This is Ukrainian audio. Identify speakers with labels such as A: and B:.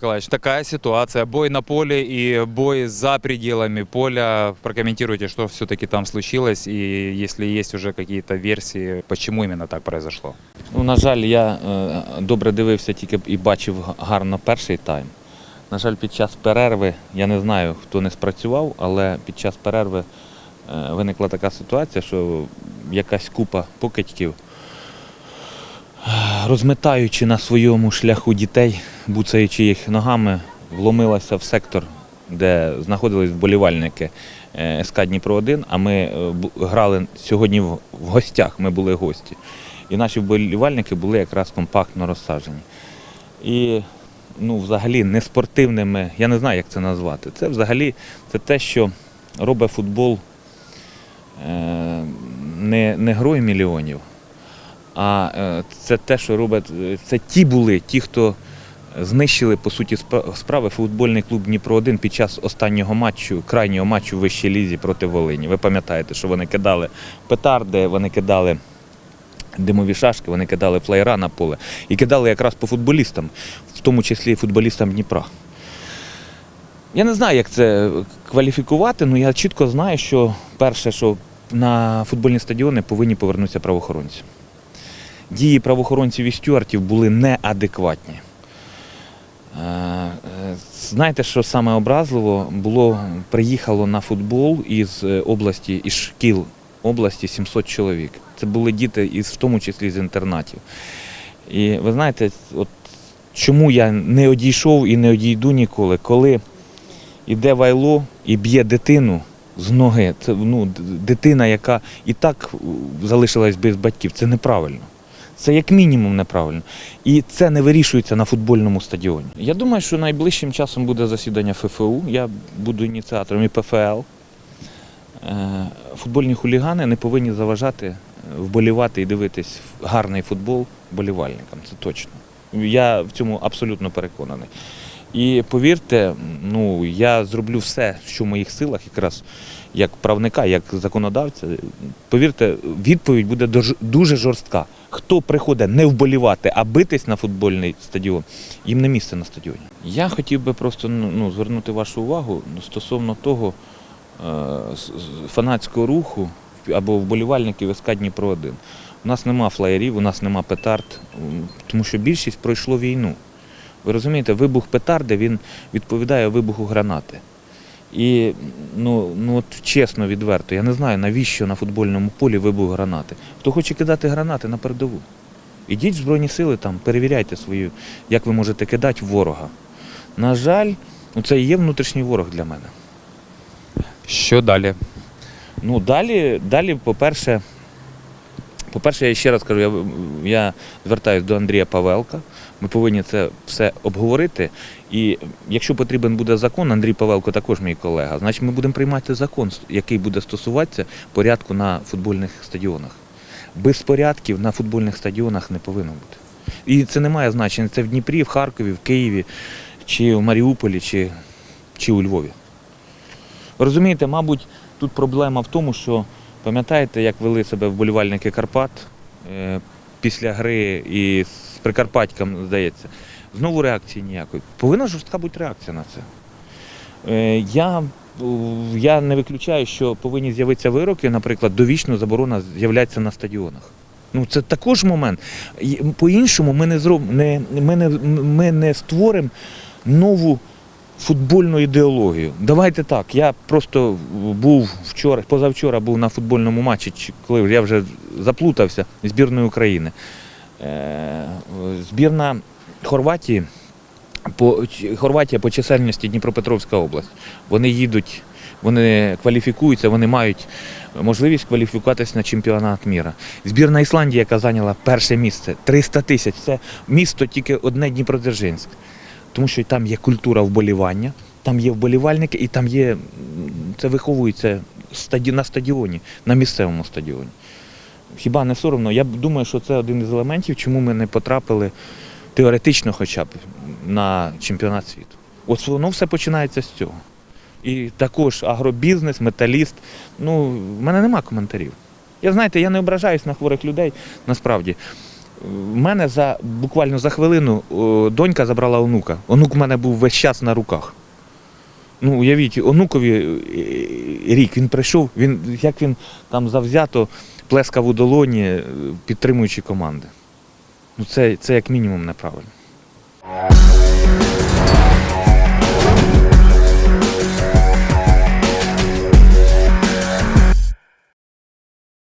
A: Николаевич, такая ситуация. Бой на поле и бой за пределами поля. Прокомментируйте, что все-таки там случилось и если есть уже какие-то версии, почему именно так произошло.
B: Ну, на жаль, я е, добре дивився тільки і бачив гарно перший тайм. На жаль, під час перерви, я не знаю, хто не спрацював, але під час перерви е, виникла така ситуація, що якась купа покидьків, е, розмитаючи на своєму шляху дітей, буцаючи їх ногами, вломилася в сектор, де знаходились вболівальники е, СК Дніпро 1, а ми е, грали сьогодні в гостях, ми були гості. І наші вболівальники були якраз компактно розсаджені. І ну, взагалі неспортивними, я не знаю, як це назвати. Це взагалі це те, що робить футбол е, не, не грою мільйонів, а це те, що робить. Це ті були, ті, хто знищили по суті справи футбольний клуб Дніпро 1 під час останнього матчу, крайнього матчу в вищій лізі проти Волині. Ви пам'ятаєте, що вони кидали петарди, вони кидали димові шашки, вони кидали флеєра на поле і кидали якраз по футболістам, в тому числі футболістам Дніпра. Я не знаю, як це кваліфікувати, але я чітко знаю, що перше, що на футбольні стадіони повинні повернутися правоохоронці. Дії правоохоронців і стюартів були неадекватні. Е, Знаєте, що саме образливо було, приїхало на футбол із е, області, із шкіл області 700 чоловік. Це були діти, із, в тому числі з інтернатів. І ви знаєте, от чому я не одійшов і не одійду ніколи, коли йде вайло і б'є дитину з ноги, це ну, дитина, яка і так залишилась без батьків, це неправильно. Це як мінімум неправильно. І це не вирішується на футбольному стадіоні. Я думаю, що найближчим часом буде засідання ФФУ. Я буду ініціатором і ПФЛ. Е, Футбольні хулігани не повинні заважати е, вболівати і дивитись гарний футбол вболівальникам. Це точно. Я в цьому абсолютно переконаний. І повірте, ну я зроблю все, що в моїх силах, якраз як правника, як законодавця. Повірте, відповідь буде дуже жорстка. Хто приходить не вболівати, а битись на футбольний стадіон, їм не місце на стадіоні. Я хотів би просто ну, ну, звернути вашу увагу стосовно того е, фанатського руху або вболівальників СК Дніпро 1. У нас нема флаєрів, у нас нема петард, тому що більшість пройшло війну. Ви розумієте, вибух петарди він відповідає вибуху гранати. І ну, ну от чесно, відверто, я не знаю, навіщо на футбольному полі вибух гранати. Хто хоче кидати гранати на передову? Ідіть в Збройні сили там, перевіряйте свою, як ви можете кидати ворога. На жаль, ну, це і є внутрішній ворог для мене.
A: Що далі?
B: Ну, далі, далі, по-перше, по-перше, я ще раз кажу, я, я звертаюся до Андрія Павелка. Ми повинні це все обговорити. І якщо потрібен буде закон, Андрій Павелко також мій колега, значить ми будемо приймати закон, який буде стосуватися порядку на футбольних стадіонах. Без порядків на футбольних стадіонах не повинно бути. І це не має значення. Це в Дніпрі, в Харкові, в Києві, чи в Маріуполі, чи, чи у Львові. Розумієте, мабуть, тут проблема в тому, що пам'ятаєте, як вели себе вболівальники Карпат е, після гри і з Прикарпатьком, здається. Знову реакції ніякої. Повинна жорстка бути реакція на це. Е, я, я не виключаю, що повинні з'явитися вироки, наприклад, довічно заборона з'являється на стадіонах. Ну, це також момент. По-іншому ми не, зроб... не, ми не, ми не створимо нову футбольну ідеологію. Давайте так. Я просто був вчора, позавчора був на футбольному матчі, коли я вже заплутався збірної України. Е, Збірна Хорватії по Хорватія по чисельності Дніпропетровська область. Вони їдуть, вони кваліфікуються, вони мають можливість кваліфікуватися на чемпіонат міра. Збірна Ісландії, яка зайняла перше місце, 300 тисяч. Це місто тільки одне Дніпродзержинськ. Тому що там є культура вболівання, там є вболівальники і там є, це виховується на стадіоні, на місцевому стадіоні. Хіба не соромно? Я думаю, що це один із елементів, чому ми не потрапили теоретично хоча б на чемпіонат світу. От воно все починається з цього. І також агробізнес, металіст. Ну, в мене нема коментарів. Я знаєте, я не ображаюсь на хворих людей, насправді. В мене за буквально за хвилину о, донька забрала онука. Онук в мене був весь час на руках. Ну, уявіть, онукові е, рік він прийшов, він, як він там завзято плескав у долоні, е, підтримуючи команди. Ну, це, це як мінімум неправильно.